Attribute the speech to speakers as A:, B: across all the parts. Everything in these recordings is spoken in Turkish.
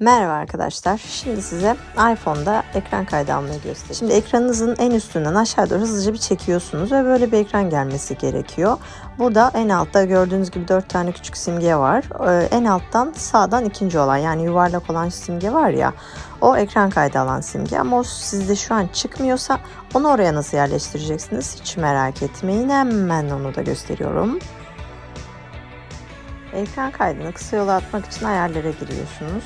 A: Merhaba arkadaşlar. Şimdi size iPhone'da ekran kaydı almayı göstereyim. Şimdi ekranınızın en üstünden aşağı doğru hızlıca bir çekiyorsunuz ve böyle bir ekran gelmesi gerekiyor. Burada en altta gördüğünüz gibi 4 tane küçük simge var. Ee, en alttan sağdan ikinci olan yani yuvarlak olan simge var ya o ekran kaydı alan simge ama o sizde şu an çıkmıyorsa onu oraya nasıl yerleştireceksiniz hiç merak etmeyin. Hemen onu da gösteriyorum. Ekran kaydını kısa yola atmak için ayarlara giriyorsunuz.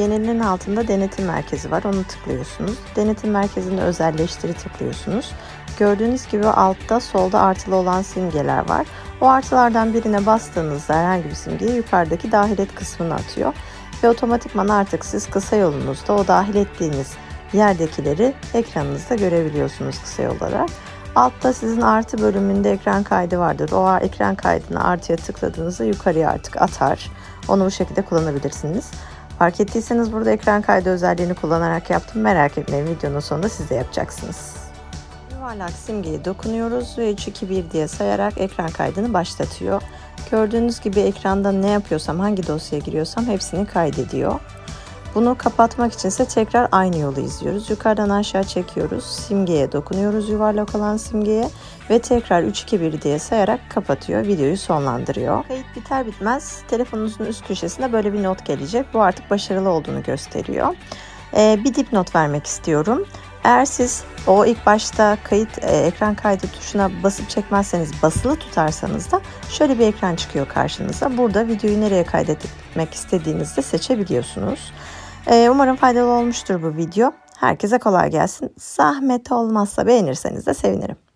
A: Genelin altında denetim merkezi var. Onu tıklıyorsunuz. Denetim merkezinde özelleştiri tıklıyorsunuz. Gördüğünüz gibi altta solda artılı olan simgeler var. O artılardan birine bastığınızda herhangi bir simgeyi yukarıdaki dahil et kısmına atıyor. Ve otomatikman artık siz kısa yolunuzda o dahil ettiğiniz yerdekileri ekranınızda görebiliyorsunuz kısa yol. Altta sizin artı bölümünde ekran kaydı vardır. O ekran kaydını artıya tıkladığınızda yukarıya artık atar. Onu bu şekilde kullanabilirsiniz. Fark ettiyseniz burada ekran kaydı özelliğini kullanarak yaptım. Merak etmeyin videonun sonunda siz de yapacaksınız. Yuvarlak simgeye dokunuyoruz ve 3, 2, 1 diye sayarak ekran kaydını başlatıyor. Gördüğünüz gibi ekranda ne yapıyorsam, hangi dosyaya giriyorsam hepsini kaydediyor. Bunu kapatmak için ise tekrar aynı yolu izliyoruz. Yukarıdan aşağı çekiyoruz. Simgeye dokunuyoruz yuvarlak olan simgeye ve tekrar 3 2 1 diye sayarak kapatıyor. Videoyu sonlandırıyor. Kayıt biter bitmez telefonunuzun üst köşesinde böyle bir not gelecek. Bu artık başarılı olduğunu gösteriyor. Ee, bir dipnot vermek istiyorum. Eğer siz o ilk başta kayıt e, ekran kaydı tuşuna basıp çekmezseniz basılı tutarsanız da şöyle bir ekran çıkıyor karşınıza. Burada videoyu nereye kaydetmek istediğinizde seçebiliyorsunuz. Ee, umarım faydalı olmuştur bu video. Herkese kolay gelsin. Zahmet olmazsa beğenirseniz de sevinirim.